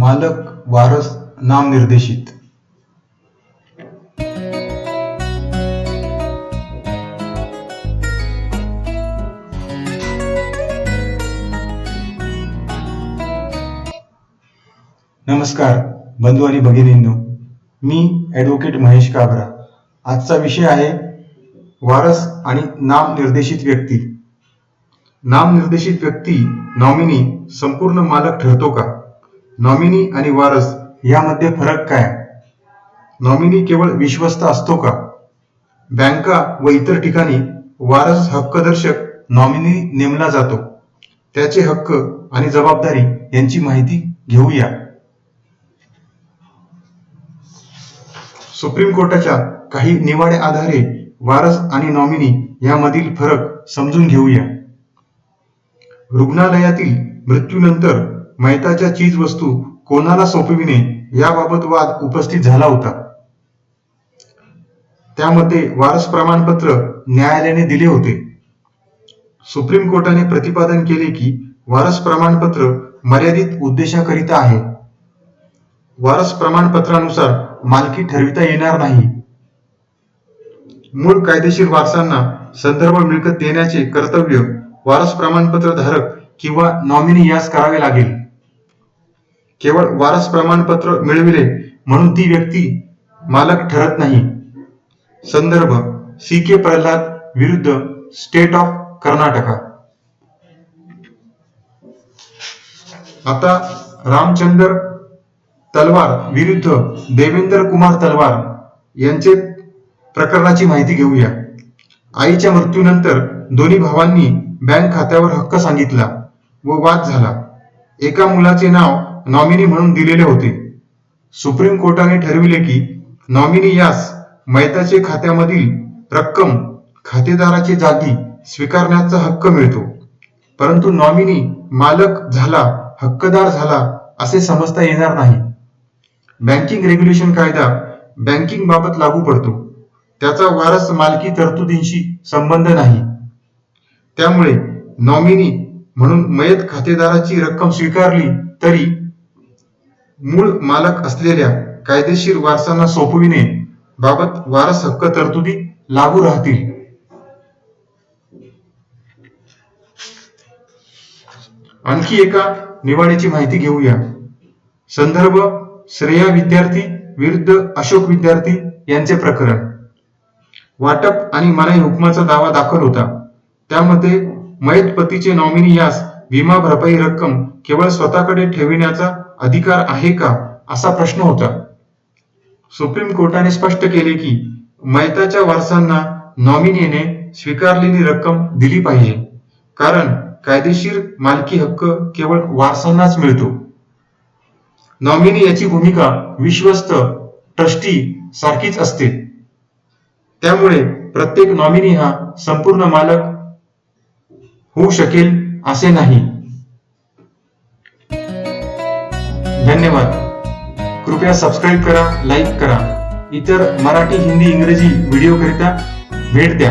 मालक वारस नामनिर्देशित नमस्कार बंधू आणि भगिनींनो. मी ॲडव्होकेट महेश काबरा. आजचा विषय आहे वारस आणि नामनिर्देशित व्यक्ती. नामनिर्देशित व्यक्ती नॉमिनी संपूर्ण मालक ठरतो का? नॉमिनी आणि वारस यामध्ये फरक काय? नॉमिनी केवळ विश्वस्त असतो का? बँका व इतर ठिकाणी वारस हक्कदर्शक नॉमिनी नेमला जातो. त्याचे हक्क आणि जबाबदारी यांची माहिती घेऊया. सुप्रीम कोर्टाच्या काही निवाडे आधारे वारस आणि नॉमिनी यामधील फरक समजून घेऊया. रुग्णालयातील मृत्यूनंतर मैताच्या चीज वस्तू कोणाला सोपविणे याबाबत वाद उपस्थित झाला होता. त्यामध्ये वारस प्रमाणपत्र न्यायालयाने दिले होते. सुप्रीम कोर्टाने प्रतिपादन केले की वारस प्रमाणपत्र मर्यादित उद्देशाकरिता आहे. वारस प्रमाणपत्रानुसार मालकी ठरविता येणार नाही. मूळ कायदेशीर वारसांना संदर्भ मिळकत देण्याचे कर्तव्य वारस प्रमाणपत्र धारक किंवा नॉमिनी यास करावे लागेल. केवळ वारस प्रमाणपत्र मिळविले म्हणून ती व्यक्ती मालक ठरत नाही. संदर्भ सी के प्रल्हाद विरुद्ध स्टेट ऑफ कर्नाटका. आता रामचंद्र तलवार विरुद्ध देवेंद्र कुमार तलवार यांचे प्रकरणाची माहिती घेऊया. आईच्या मृत्यूनंतर दोन्ही भावांनी बँक खात्यावर हक्क सांगितला व वाद झाला. एका मुलाचे नाव नॉमिनी म्हणून दिलेले होते. सुप्रीम कोर्टाने ठरविले की नॉमिनी यास मैताचे खात्यामधील रक्कम खातेदाराची जागी स्वीकारण्याचा हक्क मिळतो. परंतु नॉमिनी मालक झाला हक्कदार झाला असे समजता येणार नाही. बँकिंग रेग्युलेशन कायदा बँकिंग बाबत लागू पडतो. त्याचा वारस मालकी तरतुदींशी संबंध नाही. त्यामुळे नॉमिनी म्हणून मयत खातेदाराची रक्कम स्वीकारली तरी मूळ मालक असलेल्या कायदेशीर वारसांना सोपविणे बाबत वारस हक्क तरतुदी लागू राहतील. आणखी एका निवाड्याची माहिती घेऊया. संदर्भ श्रेया विद्यार्थी विरुद्ध अशोक विद्यार्थी यांचे प्रकरण. वाटप आणि मनाई हुकमाचा दावा दाखल होता. त्यामध्ये मयत पतीचे नॉमिनी यास विमा भरपाई रक्कम केवळ स्वतःकडे ठेविण्याचा अधिकार आहे का असा प्रश्न होता. सुप्रीम कोर्टाने स्पष्ट केले की मयताच्या वारसांना नॉमिनीने स्वीकारलेली रक्कम दिली पाहिजे. कारण कायदेशीर मालकी हक्क केवळ वारसांनाच मिळतो. नॉमिनी याची भूमिका विश्वस्त ट्रस्टी सारखीच असते. त्यामुळे प्रत्येक नॉमिनी हा संपूर्ण मालक होऊ शकेल असे नाही. धन्यवाद. कृपया सबस्क्राईब करा लाईक करा. इतर मराठी हिंदी इंग्रजी व्हिडिओ करिता भेट द्या.